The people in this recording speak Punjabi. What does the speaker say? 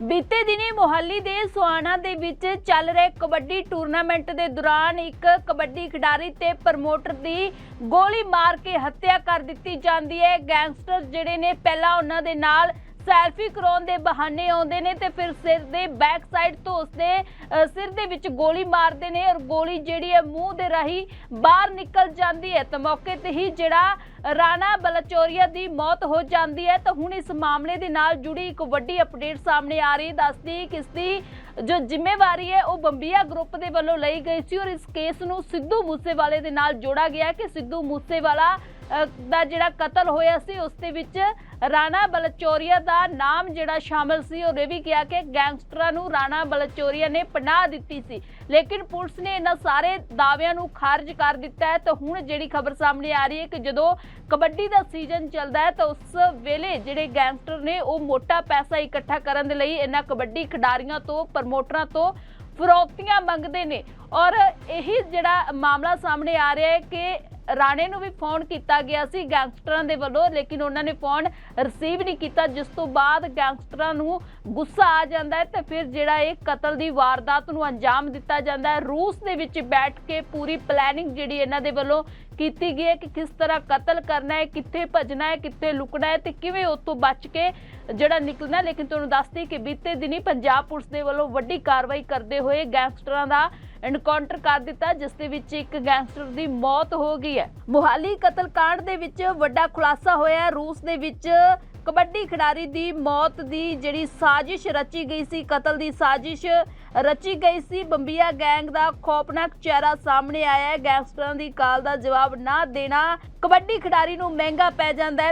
ਬੀਤੇ ਦਿਨੀ ਮੋਹਾਲੀ ਦੇ ਸੁਹਾਣਾ ਦੇ ਵਿੱਚ ਚੱਲ ਰਹੇ ਕਬੱਡੀ ਟੂਰਨਾਮੈਂਟ ਦੇ ਦੌਰਾਨ ਇੱਕ ਕਬੱਡੀ ਖਿਡਾਰੀ ਤੇ ਪ੍ਰਮੋਟਰ ਦੀ ਗੋਲੀ ਮਾਰ ਕੇ ਹੱਤਿਆ ਕਰ ਦਿੱਤੀ ਜਾਂਦੀ ਹੈ। ਗੈਂਗਸਟਰ ਜਿਹੜੇ ਨੇ ਪਹਿਲਾਂ ਉਹਨਾਂ ਦੇ ਨਾਲ ਸੈਲਫੀ ਕਰਾਉਣ ਦੇ ਬਹਾਨੇ ਆਉਂਦੇ ਨੇ ਤੇ ਫਿਰ ਸਿਰ ਦੇ ਬੈਕ ਸਾਈਡ ਤੋਂ ਉਸਦੇ ਸਿਰ ਦੇ ਵਿੱਚ ਗੋਲੀ ਮਾਰਦੇ ਨੇ ਔਰ ਗੋਲੀ ਜਿਹੜੀ ਹੈ ਮੂੰਹ ਦੇ ਰਾਹੀਂ ਬਾਹਰ ਨਿਕਲ ਜਾਂਦੀ ਹੈ। ਤਾਂ ਮੌਕੇ ਤੇ ਹੀ ਜਿਹੜਾ ਰਾਣਾ ਬਲਚੋਰੀਆ ਦੀ ਮੌਤ ਹੋ ਜਾਂਦੀ ਹੈ। ਤਾਂ ਹੁਣ ਇਸ ਮਾਮਲੇ ਦੇ ਨਾਲ ਜੁੜੀ ਇੱਕ ਵੱਡੀ ਅਪਡੇਟ ਸਾਹਮਣੇ ਆ ਰਹੀ ਹੈ। ਦੱਸਦੀ ਕਿ ਇਸ ਦੀ ਜੋ ਜ਼ਿੰਮੇਵਾਰੀ ਹੈ, ਉਹ ਬੰਬੀਆ ਗਰੁੱਪ ਦੇ ਵੱਲੋਂ ਲਈ ਗਈ ਸੀ ਔਰ ਇਸ ਕੇਸ ਨੂੰ ਸਿੱਧੂ ਮੂਸੇਵਾਲੇ ਦੇ ਨਾਲ ਜੋੜਾ ਗਿਆ ਕਿ ਸਿੱਧੂ ਮੂਸੇਵਾਲਾ ਦਾ ਜਿਹੜਾ ਕਤਲ ਹੋਇਆ ਸੀ, ਉਸ ਦੇ ਵਿੱਚ ਰਾਣਾ ਬਲਚੋਰੀਆ ਦਾ ਨਾਮ ਜਿਹੜਾ ਸ਼ਾਮਲ ਸੀ ਔਰ ਇਹ ਵੀ ਕਿਹਾ ਕਿ ਗੈਂਗਸਟਰਾਂ ਨੂੰ ਰਾਣਾ ਬਲਚੋਰੀਆ ਨੇ ਪਨਾਹ ਦਿੱਤੀ ਸੀ। ਲੇਕਿਨ ਪੁਲਿਸ ਨੇ ਇਹਨਾਂ ਸਾਰੇ ਦਾਅਵਿਆਂ ਨੂੰ ਖਾਰਜ ਕਰ ਦਿੱਤਾ ਹੈ। ਤਾਂ ਹੁਣ ਜਿਹੜੀ ਖਬਰ ਸਾਹਮਣੇ ਆ ਰਹੀ ਹੈ ਕਿ ਜਦੋਂ ਕਬੱਡੀ ਦਾ ਸੀਜ਼ਨ ਚੱਲਦਾ ਹੈ, ਤਾਂ ਉਸ ਵੇਲੇ ਜਿਹੜੇ ਗੈਂਗਸਟਰ ਨੇ, ਉਹ ਮੋਟਾ ਪੈਸਾ ਇਕੱਠਾ ਕਰਨ ਦੇ ਲਈ ਇਹਨਾਂ ਕਬੱਡੀ ਖਿਡਾਰੀਆਂ ਤੋਂ, ਪ੍ਰਮੋਟਰਾਂ ਤੋਂ ਫਰੋਖਤੀਆਂ ਮੰਗਦੇ ਨੇ। ਔਰ ਇਹੀ ਜਿਹੜਾ ਮਾਮਲਾ ਸਾਹਮਣੇ ਆ ਰਿਹਾ ਹੈ ਕਿ ਰਾਣੇ ਨੂੰ ਵੀ ਫੋਨ ਕੀਤਾ ਗਿਆ ਸੀ ਗੈਂਗਸਟਰਾਂ ਦੇ ਵੱਲੋਂ, ਲੇਕਿਨ ਉਹਨਾਂ ਨੇ ਫੋਨ ਰਿਸੀਵ ਨਹੀਂ ਕੀਤਾ, ਜਿਸ ਤੋਂ ਬਾਅਦ ਗੈਂਗਸਟਰਾਂ ਨੂੰ ਗੁੱਸਾ ਆ ਜਾਂਦਾ ਹੈ ਤੇ ਫਿਰ ਜਿਹੜਾ ਇਹ ਕਤਲ ਦੀ ਵਾਰਦਾਤ ਨੂੰ ਅੰਜਾਮ ਦਿੱਤਾ ਜਾਂਦਾ ਹੈ। ਰੂਸ ਦੇ ਵਿੱਚ ਬੈਠ ਕੇ ਪੂਰੀ ਪਲੈਨਿੰਗ ਜਿਹੜੀ ਇਹਨਾਂ ਦੇ ਵੱਲੋਂ ਕੀਤੀ ਗਈ ਹੈ ਕਿ ਕਿਸ ਤਰ੍ਹਾਂ ਕਤਲ ਕਰਨਾ ਹੈ, ਕਿੱਥੇ ਭੱਜਣਾ ਹੈ, ਕਿੱਥੇ ਲੁਕਣਾ ਹੈ ਤੇ ਕਿਵੇਂ ਉਸ ਤੋਂ ਬਚ ਕੇ ਜਿਹੜਾ ਨਿਕਲਣਾ ਲੇਕਿਨ ਤੁਹਾਨੂੰ ਦੱਸਦੀ ਕਿ ਬੀਤੇ ਦਿਨੀ ਪੰਜਾਬ ਪੁਲਿਸ ਦੇ ਵੱਲੋਂ ਵੱਡੀ ਕਾਰਵਾਈ ਕਰਦੇ ਹੋਏ ਗੈਂਗਸਟਰਾਂ ਦਾ ਐਨਕਾਊਂਟਰ ਕਰ ਦਿੱਤਾ, ਜਿਸ ਦੇ ਵਿੱਚ ਇੱਕ ਗੈਂਗਸਟਰ ਦੀ ਮੌਤ ਹੋ ਗਈ ਹੈ। ਮੁਹਾਲੀ ਕਤਲकांड ਦੇ ਵਿੱਚ ਵੱਡਾ ਖੁਲਾਸਾ ਹੋਇਆ ਹੈ। ਰੂਸ ਦੇ ਵਿੱਚ ਕਬੱਡੀ ਖਿਡਾਰੀ ਦੀ ਮੌਤ ਦੀ ਜਿਹੜੀ ਸਾਜ਼ਿਸ਼ ਰਚੀ ਗਈ ਸੀ, ਕਤਲ ਦੀ ਸਾਜ਼ਿਸ਼ ਰਚੀ ਗਈ ਸੀ। ਬੰਬੀਆ ਗੈਂਗ ਦਾ ਖੌਫਨਾਕ ਚਿਹਰਾ ਸਾਹਮਣੇ ਆਇਆ ਹੈ। ਗੈਂਗਸਟਰਾਂ ਦੀ ਕਾਲ ਦਾ ਜਵਾਬ ਨਾ ਦੇਣਾ ਕਬੱਡੀ ਖਿਡਾਰੀ ਨੂੰ ਮਹਿੰਗਾ ਪੈ ਜਾਂਦਾ ਹੈ।